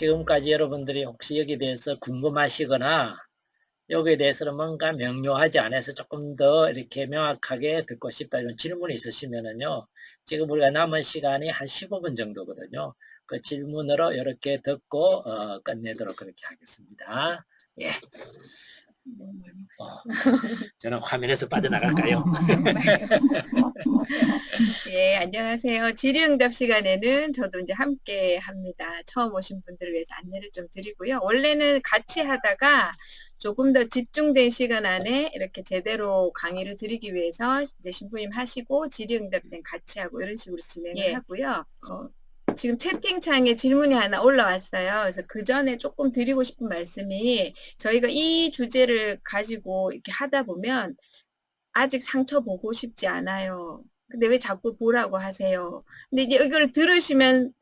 지금까지 여러분들이 혹시 여기에 대해서 궁금하시거나 여기에 대해서는 뭔가 명료하지 않아서 조금 더 이렇게 명확하게 듣고 싶다 이런 질문이 있으시면은요. 지금 우리가 남은 시간이 한 15분 정도거든요. 그 질문으로 이렇게 듣고 어, 끝내도록 그렇게 하겠습니다. 예. 어, 저는 화면에서 빠져나갈까요? 예, 안녕하세요. 질의응답 시간에는 저도 이제 함께 합니다. 처음 오신 분들을 위해서 안내를 좀 드리고요. 원래는 같이 하다가 조금 더 집중된 시간 안에 이렇게 제대로 강의를 드리기 위해서 이제 신부님 하시고 질의응답 때 같이 하고 이런 식으로 진행을 예. 하고요. 어, 지금 채팅창에 질문이 하나 올라왔어요. 그래서 그 전에 조금 드리고 싶은 말씀이 저희가 이 주제를 가지고 이렇게 하다 보면 아직 상처 보고 싶지 않아요. 근데 왜 자꾸 보라고 하세요? 근데 이제 이걸 들으시면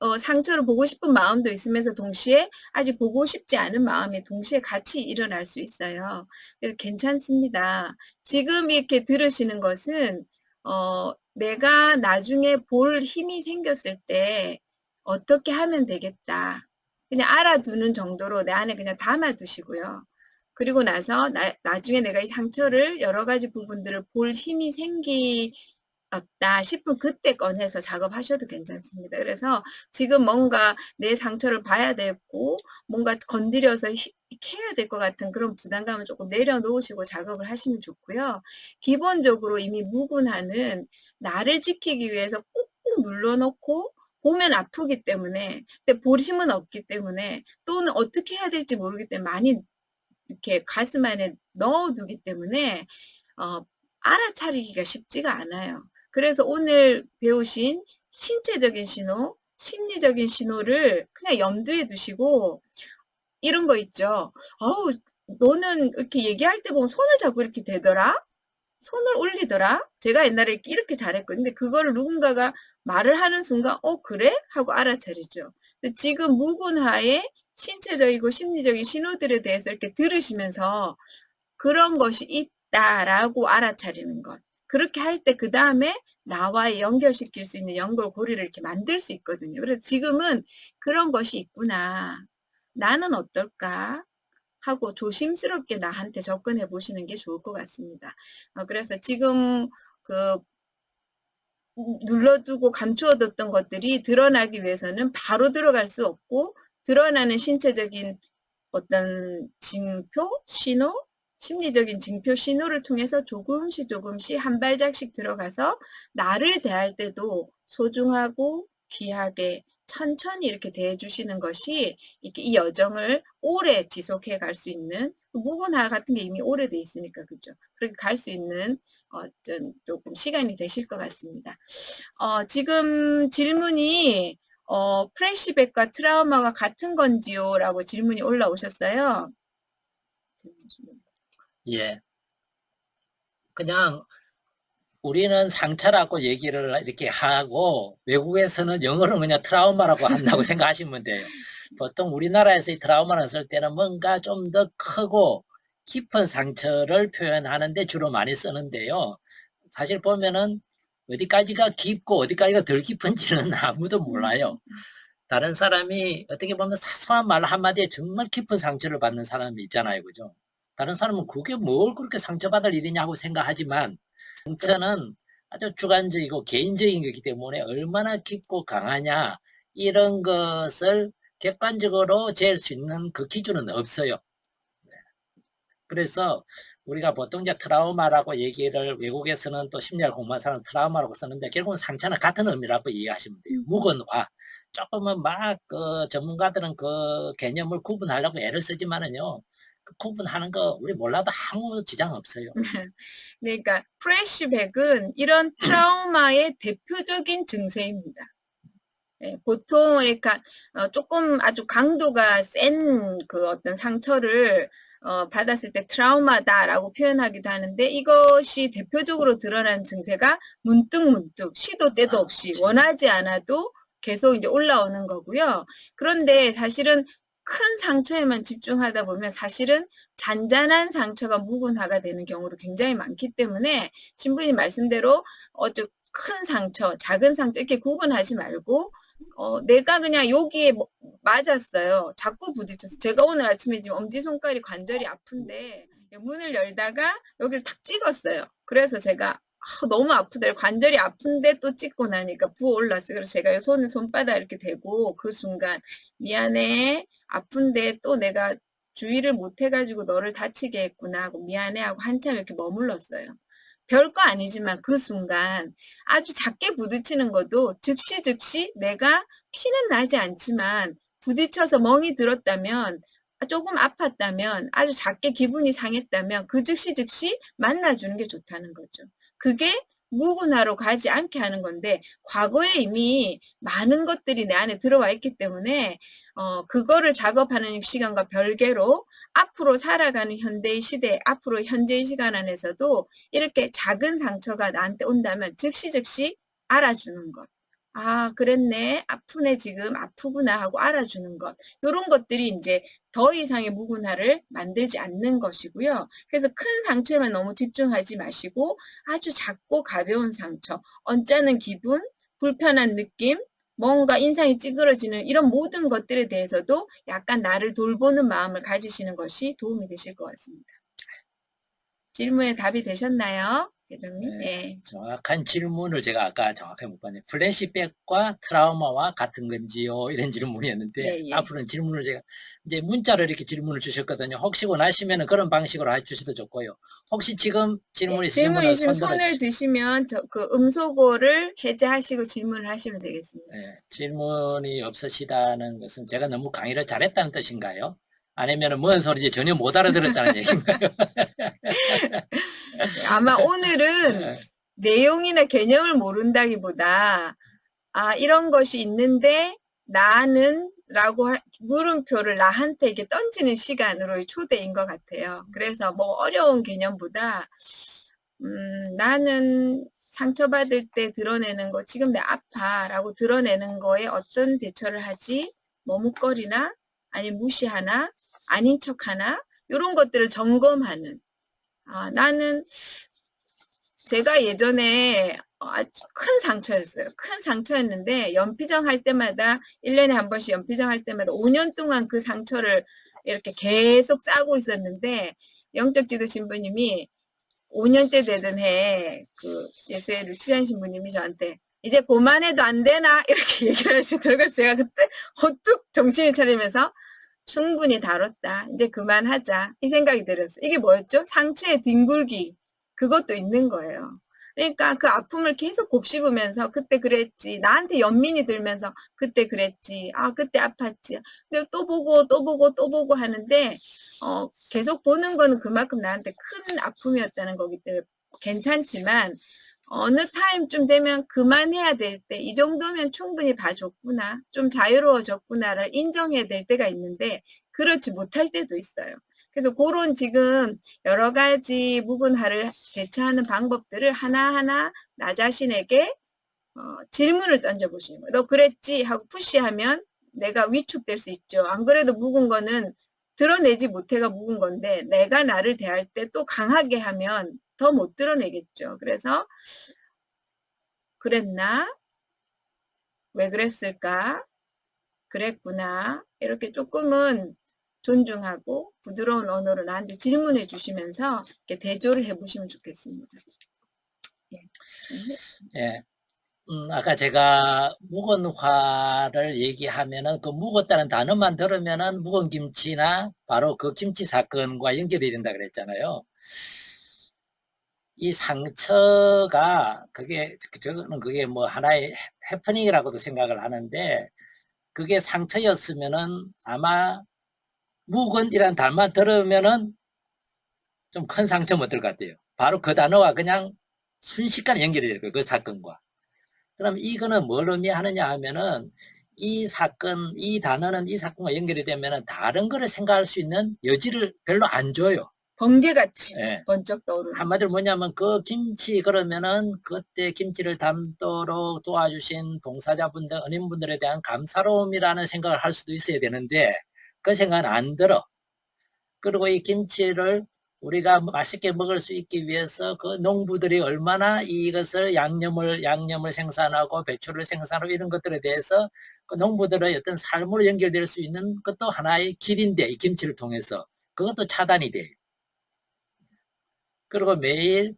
어, 상처를 보고 싶은 마음도 있으면서 동시에 아직 보고 싶지 않은 마음이 동시에 같이 일어날 수 있어요. 그래서 괜찮습니다. 지금 이렇게 들으시는 것은 어, 내가 나중에 볼 힘이 생겼을 때 어떻게 하면 되겠다. 그냥 알아두는 정도로 내 안에 그냥 담아두시고요. 그리고 나서 나, 나중에 내가 이 상처를 여러 가지 부분들을 볼 힘이 생기었다 싶은 그때 꺼내서 작업하셔도 괜찮습니다. 그래서 지금 뭔가 내 상처를 봐야 되고 뭔가 건드려서 히- 캐야 될 것 같은 그런 부담감을 조금 내려놓으시고 작업을 하시면 좋고요. 기본적으로 이미 무군하는 나를 지키기 위해서 꾹꾹 눌러놓고 보면 아프기 때문에 근데 볼 힘은 없기 때문에 또는 어떻게 해야 될지 모르기 때문에 많이 이렇게 가슴 안에 넣어두기 때문에 어, 알아차리기가 쉽지가 않아요. 그래서 오늘 배우신 신체적인 신호, 심리적인 신호를 그냥 염두에 두시고 이런 거 있죠. 어우, 너는 이렇게 얘기할 때 보면 손을 자꾸 이렇게 대더라? 손을 올리더라? 제가 옛날에 이렇게, 잘했거든요. 근데 그거를 누군가가 말을 하는 순간, 어, 그래? 하고 알아차리죠. 지금 무군하에 신체적이고 심리적인 신호들에 대해서 이렇게 들으시면서 그런 것이 있다라고 알아차리는 것. 그렇게 할 때 그 다음에 나와 연결시킬 수 있는 연결 고리를 이렇게 만들 수 있거든요. 그래서 지금은 그런 것이 있구나. 나는 어떨까? 하고 조심스럽게 나한테 접근해 보시는 게 좋을 것 같습니다. 어, 그래서 지금 그 음, 눌러두고 감추어뒀던 것들이 드러나기 위해서는 바로 들어갈 수 없고 드러나는 신체적인 어떤 징표, 신호, 심리적인 징표, 신호를 통해서 조금씩 조금씩 한 발짝씩 들어가서 나를 대할 때도 소중하고 귀하게 천천히 이렇게 대해주시는 것이 이렇게 이 여정을 오래 지속해 갈 수 있는 무근화 같은 게 이미 오래돼 있으니까 그죠? 그렇게 갈 수 있는 어떤 조금 시간이 되실 것 같습니다. 어, 지금 질문이 어, 프레시백과 트라우마가 같은 건지요? 라고 질문이 올라오셨어요. 예. 그냥 우리는 상처라고 얘기를 이렇게 하고 외국에서는 영어로 그냥 트라우마라고 한다고 생각하시면 돼요. 보통 우리나라에서 이 트라우마를 쓸 때는 뭔가 좀 더 크고 깊은 상처를 표현하는데 주로 많이 쓰는데요. 사실 보면은 어디까지가 깊고 어디까지가 덜 깊은지는 아무도 몰라요. 다른 사람이 어떻게 보면 사소한 말 한마디에 정말 깊은 상처를 받는 사람이 있잖아요. 그죠? 다른 사람은 그게 뭘 그렇게 상처받을 일이냐고 생각하지만 상처는 아주 주관적이고 개인적인 거기 때문에 얼마나 깊고 강하냐 이런 것을 객관적으로 잴수 있는 그 기준은 없어요. 네. 그래서 우리가 보통 이제 트라우마라고 얘기를 외국에서는 또 심리학 공부한 사람은 트라우마라고 쓰는데 결국은 상처는 같은 의미라고 이해하시면 돼요. 음. 무건화. 조금은 막 그 전문가들은 그 개념을 구분하려고 애를 쓰지만은요. 그 구분하는 거 우리 몰라도 아무 지장 없어요. 그러니까 프레시백은 이런 트라우마의 대표적인 증세입니다. 예, 보통 그러니까 어, 조금 아주 강도가 센 그 어떤 상처를 어, 받았을 때 트라우마다라고 표현하기도 하는데 이것이 대표적으로 드러난 증세가 문득문득 시도 때도 아, 없이 그치. 원하지 않아도 계속 이제 올라오는 거고요. 그런데 사실은 큰 상처에만 집중하다 보면 사실은 잔잔한 상처가 무근화가 되는 경우도 굉장히 많기 때문에 신부님 말씀대로 어저 큰 상처, 작은 상처 이렇게 구분하지 말고 어, 내가 그냥 여기에 뭐- 맞았어요. 자꾸 부딪혀서 제가 오늘 아침에 지금 엄지 손가락이 관절이 아픈데 문을 열다가 여기를 탁 찍었어요. 그래서 제가 아, 너무 아프다. 관절이 아픈데 또 찍고 나니까 부어 올랐어요. 그래서 제가 손을 손바닥 이렇게 대고 그 순간 미안해. 아픈데 또 내가 주의를 못 해가지고 너를 다치게 했구나 하고 미안해 하고 한참 이렇게 머물렀어요. 별거 아니지만 그 순간 아주 작게 부딪히는 것도 즉시 즉시 내가 피는 나지 않지만 부딪혀서 멍이 들었다면 조금 아팠다면 아주 작게 기분이 상했다면 그 즉시 즉시 만나주는 게 좋다는 거죠. 그게 무근화로 가지 않게 하는 건데 과거에 이미 많은 것들이 내 안에 들어와 있기 때문에 어, 그거를 작업하는 시간과 별개로 앞으로 살아가는 현대의 시대, 앞으로 현재의 시간 안에서도 이렇게 작은 상처가 나한테 온다면 즉시 즉시 알아주는 것. 아, 그랬네. 아프네, 지금. 아프구나 하고 알아주는 것. 이런 것들이 이제 더 이상의 무근화를 만들지 않는 것이고요. 그래서 큰 상처에만 너무 집중하지 마시고 아주 작고 가벼운 상처, 언짢은 기분, 불편한 느낌, 뭔가 인상이 찌그러지는 이런 모든 것들에 대해서도 약간 나를 돌보는 마음을 가지시는 것이 도움이 되실 것 같습니다. 질문에 답이 되셨나요? 네. 정확한 질문을 제가 아까 정확하게 못 봤네요. 플래시백과 트라우마와 같은 건지요? 이런 질문이었는데 예, 예. 앞으로는 질문을 제가 이제 문자로 이렇게 질문을 주셨거든요. 혹시 원하시면 그런 방식으로 해주셔도 좋고요. 혹시 지금 질문 네, 있으시면 질문 있으면 손 손을 들어주시- 드시면 저 그 음소거를 해제하시고 질문을 하시면 되겠습니다. 네, 질문이 없으시다는 것은 제가 너무 강의를 잘했다는 뜻인가요? 아니면 뭔 소리인지 전혀 못 알아들었다는 얘기인가요? 아마 오늘은 네. 내용이나 개념을 모른다기보다 아 이런 것이 있는데 나는 라고 하- 물음표를 나한테 이렇게 던지는 시간으로의 초대인 것 같아요. 그래서 뭐 어려운 개념보다 음, 나는 상처받을 때 드러내는 거 지금 내 아파라고 드러내는 거에 어떤 대처를 하지 머뭇거리나 아니 무시하나 아닌 척 하나 이런 것들을 점검하는 아, 나는 제가 예전에 아주 큰 상처였어요. 큰 상처였는데 연피정 할 때마다 1년에 한 번씩 연피정 할 때마다 5년 동안 그 상처를 이렇게 계속 싸고 있었는데 영적 지도 신부님이 5년째 되던 해 그 예수의 루치잔 신부님이 저한테 이제 그만해도 안 되나 이렇게 얘기를 하시더라고요. 제가 그때 헛뚝 정신을 차리면서 충분히 다뤘다. 이제 그만하자. 이 생각이 들었어요. 이게 뭐였죠? 상처의 뒹굴기. 그것도 있는 거예요. 그러니까 그 아픔을 계속 곱씹으면서 그때 그랬지. 나한테 연민이 들면서 그때 그랬지. 아, 그때 아팠지. 근데 또 보고 또 보고 또 보고 하는데 어, 계속 보는 거는 그만큼 나한테 큰 아픔이었다는 거기 때문에 괜찮지만 어느 타임쯤 되면 그만해야 될 때 이 정도면 충분히 봐줬구나. 좀 자유로워졌구나를 인정해야 될 때가 있는데 그렇지 못할 때도 있어요. 그래서 그런 지금 여러 가지 무근화를 대처하는 방법들을 하나하나 나 자신에게 어, 질문을 던져보시는 거예요. 너 그랬지? 하고 푸시하면 내가 위축될 수 있죠. 안 그래도 묵은 거는 드러내지 못해가 묵은 건데 내가 나를 대할 때 또 강하게 하면 더 못 드러내겠죠. 그래서 그랬나? 왜 그랬을까? 그랬구나. 이렇게 조금은 존중하고 부드러운 언어로 나한테 질문해 주시면서 이렇게 대조를 해 보시면 좋겠습니다. 예. 예. 음, 아까 제가 묵은 화를 얘기하면은 그 묵었다는 단어만 들으면은 묵은 김치나 바로 그 김치 사건과 연결이 된다 그랬잖아요. 이 상처가 그게 저는 그게 뭐 하나의 해프닝이라고도 생각을 하는데 그게 상처였으면은 아마 묵은이라는 단어만 들으면은 좀 큰 상처 못들 것 같아요. 바로 그 단어와 그냥 순식간에 연결이 될 거예요. 그 사건과. 그럼 이거는 뭘 의미하느냐 하면은 이 사건, 이 단어는 이 사건과 연결이 되면 다른 거를 생각할 수 있는 여지를 별로 안 줘요. 번개같이 예. 번쩍 떠오르는. 한마디로 뭐냐면 그 김치 그러면은 그때 김치를 담도록 도와주신 봉사자분들, 은인분들에 대한 감사로움이라는 생각을 할 수도 있어야 되는데 그 생각은 안 들어. 그리고 이 김치를 우리가 맛있게 먹을 수 있기 위해서 그 농부들이 얼마나 이것을 양념을 양념을 생산하고 배추를 생산하고 이런 것들에 대해서 그 농부들의 어떤 삶으로 연결될 수 있는 것도 하나의 길인데 이 김치를 통해서 그것도 차단이 돼요. 그리고 매일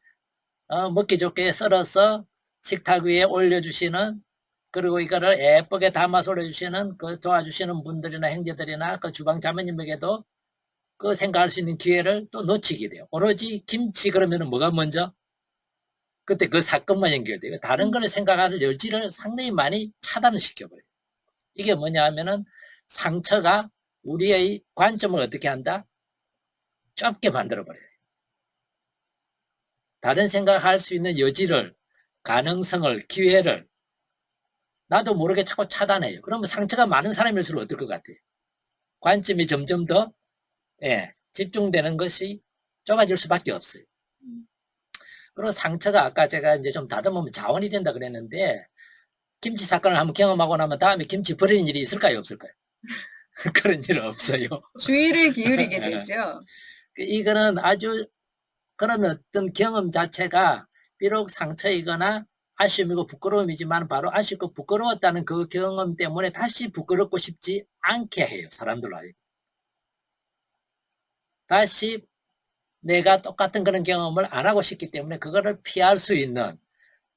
어, 먹기 좋게 썰어서 식탁 위에 올려주시는 그리고 이거를 예쁘게 담아서 올려주시는 그 도와주시는 분들이나 형제들이나 그 주방 자매님에게도 그 생각할 수 있는 기회를 또 놓치게 돼요. 오로지 김치 그러면은 뭐가 먼저? 그때 그 사건만 연결돼요. 다른 거를 생각할 여지를 상당히 많이 차단을 시켜버려요. 이게 뭐냐 하면은 상처가 우리의 관점을 어떻게 한다? 좁게 만들어버려요. 다른 생각할 수 있는 여지를, 가능성을, 기회를 나도 모르게 자꾸 차단해요. 그러면 상처가 많은 사람일수록 어떨 것 같아요? 관점이 점점 더 예, 집중되는 것이 좁아질 수밖에 없어요. 그리고 상처가 아까 제가 이제 좀 다듬으면 자원이 된다 그랬는데 김치 사건을 한번 경험하고 나면 다음에 김치 버리는 일이 있을까요? 없을까요? 그런 일은 없어요. 주의를 기울이게 되죠. 그 이거는 아주 그런 어떤 경험 자체가 비록 상처이거나 아쉬움이고 부끄러움이지만 바로 아쉽고 부끄러웠다는 그 경험 때문에 다시 부끄럽고 싶지 않게 해요. 사람들로. 다시 내가 똑같은 그런 경험을 안 하고 싶기 때문에 그거를 피할 수 있는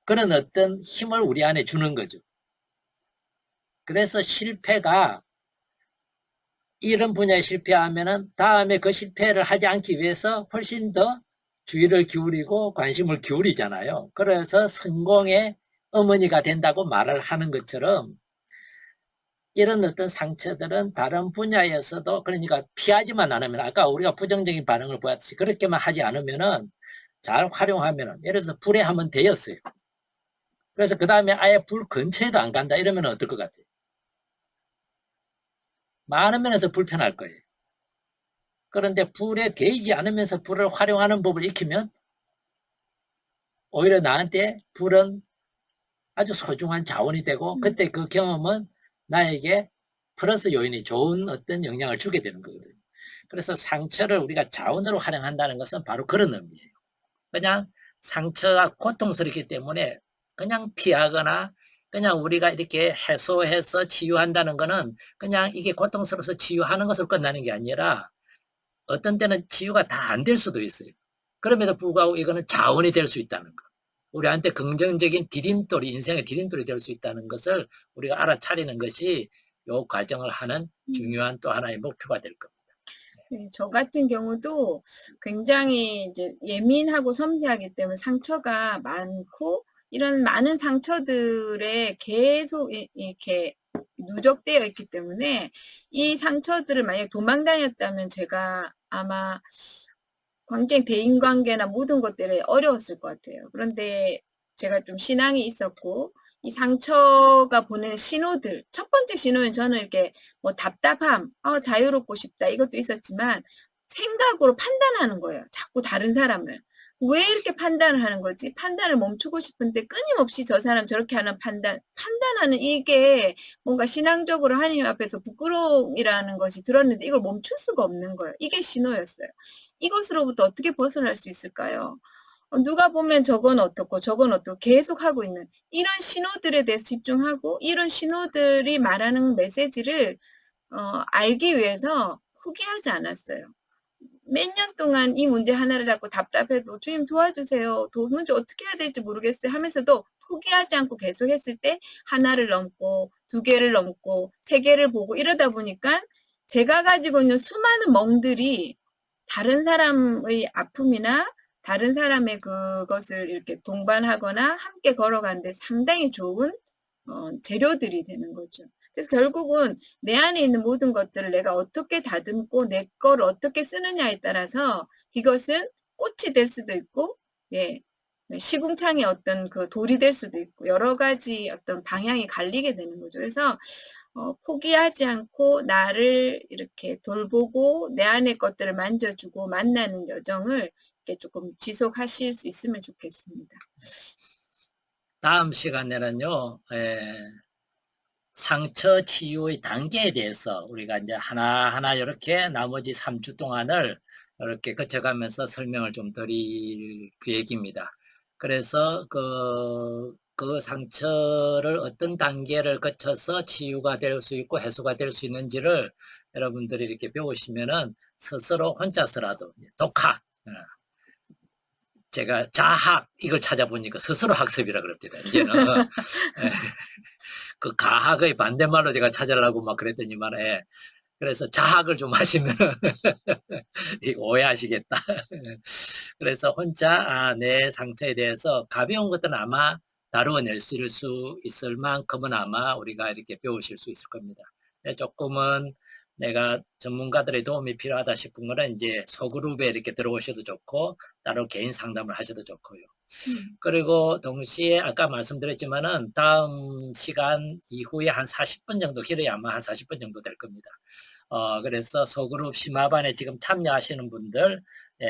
그런 어떤 힘을 우리 안에 주는 거죠. 그래서 실패가 이런 분야에 실패하면은 다음에 그 실패를 하지 않기 위해서 훨씬 더 주의를 기울이고 관심을 기울이잖아요. 그래서 성공의 어머니가 된다고 말을 하는 것처럼 이런 어떤 상처들은 다른 분야에서도 그러니까 피하지만 않으면 아까 우리가 부정적인 반응을 보았듯이 그렇게만 하지 않으면은 잘 활용하면은 예를 들어서 불에 한번 데였어요. 그래서 그 다음에 아예 불 근처에도 안 간다 이러면 어떨 것 같아요? 많은 면에서 불편할 거예요. 그런데 불에 데이지 않으면서 불을 활용하는 법을 익히면 오히려 나한테 불은 아주 소중한 자원이 되고 음. 그때 그 경험은 나에게 플러스 요인이 좋은 어떤 영향을 주게 되는 거거든요. 그래서 상처를 우리가 자원으로 활용한다는 것은 바로 그런 의미예요. 그냥 상처가 고통스럽기 때문에 그냥 피하거나 그냥 우리가 이렇게 해소해서 치유한다는 거는 그냥 이게 고통스러워서 치유하는 것으로 끝나는 게 아니라 어떤 때는 치유가 다 안 될 수도 있어요. 그럼에도 불구하고 이거는 자원이 될 수 있다는 거. 우리한테 긍정적인 디딤돌이, 인생의 디딤돌이 될 수 있다는 것을 우리가 알아차리는 것이 이 과정을 하는 중요한 또 하나의 목표가 될 겁니다. 네, 저 같은 경우도 굉장히 이제 예민하고 섬세하기 때문에 상처가 많고 이런 많은 상처들에 계속 이- 이렇게 누적되어 있기 때문에 이 상처들을 만약에 도망 다녔다면 제가 아마 굉장히 대인관계나 모든 것들에 어려웠을 것 같아요. 그런데 제가 좀 신앙이 있었고 이 상처가 보내는 신호들 첫 번째 신호는 저는 이렇게 뭐 답답함, 아, 자유롭고 싶다 이것도 있었지만 생각으로 판단하는 거예요. 자꾸 다른 사람을. 왜 이렇게 판단을 하는 거지? 판단을 멈추고 싶은데 끊임없이 저 사람 저렇게 하는 판단, 판단하는 이게 뭔가 신앙적으로 하나님 앞에서 부끄러움이라는 것이 들었는데 이걸 멈출 수가 없는 거예요. 이게 신호였어요. 이것으로부터 어떻게 벗어날 수 있을까요? 어, 누가 보면 저건 어떻고 저건 어떻고 계속 하고 있는 이런 신호들에 대해서 집중하고 이런 신호들이 말하는 메시지를 어, 알기 위해서 포기하지 않았어요. 몇 년 동안 이 문제 하나를 잡고 답답해도 주님 도와주세요. 도무지 어떻게 해야 될지 모르겠어요 하면서도 포기하지 않고 계속 했을 때 하나를 넘고 두 개를 넘고 세 개를 보고 이러다 보니까 제가 가지고 있는 수많은 멍들이 다른 사람의 아픔이나 다른 사람의 그것을 이렇게 동반하거나 함께 걸어가는데 상당히 좋은 어, 재료들이 되는 거죠. 그래서 결국은 내 안에 있는 모든 것들을 내가 어떻게 다듬고 내걸 어떻게 쓰느냐에 따라서 이것은 꽃이 될 수도 있고, 예, 시궁창의 어떤 그 돌이 될 수도 있고 여러 가지 어떤 방향이 갈리게 되는 거죠. 그래서 어, 포기하지 않고 나를 이렇게 돌보고 내 안의 것들을 만져주고 만나는 여정을 이렇게 조금 지속하실 수 있으면 좋겠습니다. 다음 시간에는요, 에, 상처 치유의 단계에 대해서 우리가 이제 하나하나 이렇게 나머지 3주 동안을 이렇게 거쳐가면서 설명을 좀 드릴 계획입니다. 그래서 그, 그 상처를 어떤 단계를 거쳐서 치유가 될 수 있고 해소가 될 수 있는지를 여러분들이 이렇게 배우시면은 스스로 혼자서라도 독학, 어, 제가 자학 이걸 찾아보니까 스스로 학습이라 그럽니다. 이제는 예. 그 가학의 반대말로 제가 찾으려고 막 그랬더니만 예. 그래서 자학을 좀 하시면 오해하시겠다. 그래서 혼자 아, 내 상처에 대해서 가벼운 것들은 아마 다루어낼 수 있을 만큼은 아마 우리가 이렇게 배우실 수 있을 겁니다. 조금은 내가 전문가들의 도움이 필요하다 싶은 거는 이제 소그룹에 이렇게 들어오셔도 좋고 따로 개인 상담을 하셔도 좋고요. 음. 그리고 동시에 아까 말씀드렸지만은 다음 시간 이후에 한 40분 정도 길어야 아마 한 40분 정도 될 겁니다. 어 그래서 소그룹 심화반에 지금 참여하시는 분들 예,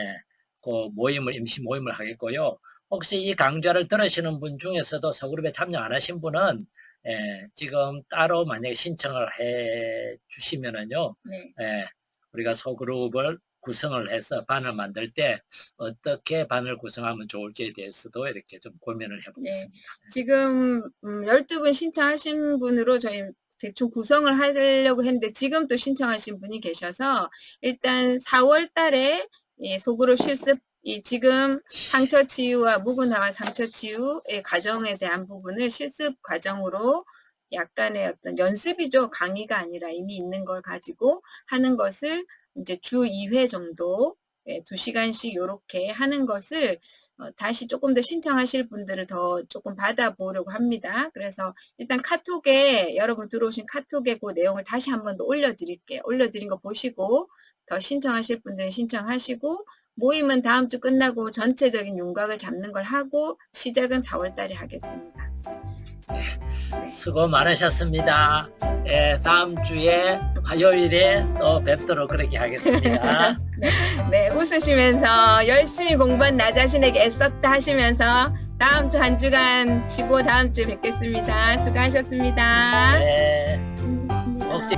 그 모임을 임시 모임을 하겠고요. 혹시 이 강좌를 들으시는 분 중에서도 소그룹에 참여 안 하신 분은 예, 지금 따로 만약에 신청을 해 주시면은요. 네. 예, 우리가 소그룹을 구성을 해서 반을 만들 때 어떻게 반을 구성하면 좋을지에 대해서도 이렇게 좀 고민을 해보겠습니다. 지금 음, 12분 신청하신 분으로 저희 대충 구성을 하려고 했는데 지금 또 신청하신 분이 계셔서 일단 4월 달에 이 소그룹 실습 이 지금 상처 치유와 무근화와 상처 치유의 과정에 대한 부분을 실습 과정으로 약간의 어떤 연습이죠. 강의가 아니라 이미 있는 걸 가지고 하는 것을 이제 주 2회 정도 예, 2시간씩 요렇게 하는 것을 어, 다시 조금 더 신청하실 분들을 더 조금 받아보려고 합니다. 그래서 일단 카톡에 여러분 들어오신 카톡에 그 내용을 다시 한 번 더 올려드릴게요. 올려드린 거 보시고 더 신청하실 분들은 신청하시고 모임은 다음 주 끝나고 전체적인 윤곽을 잡는 걸 하고 시작은 4월 달에 하겠습니다. 수고 많으셨습니다. 예, 다음 주에 화요일에 또 뵙도록 그렇게 하겠습니다. 네, 웃으시면서 열심히 공부한 나 자신에게 애썼다 하시면서 다음 주 한 주간 쉬고 다음 주에 뵙겠습니다. 수고하셨습니다. 네. 혹시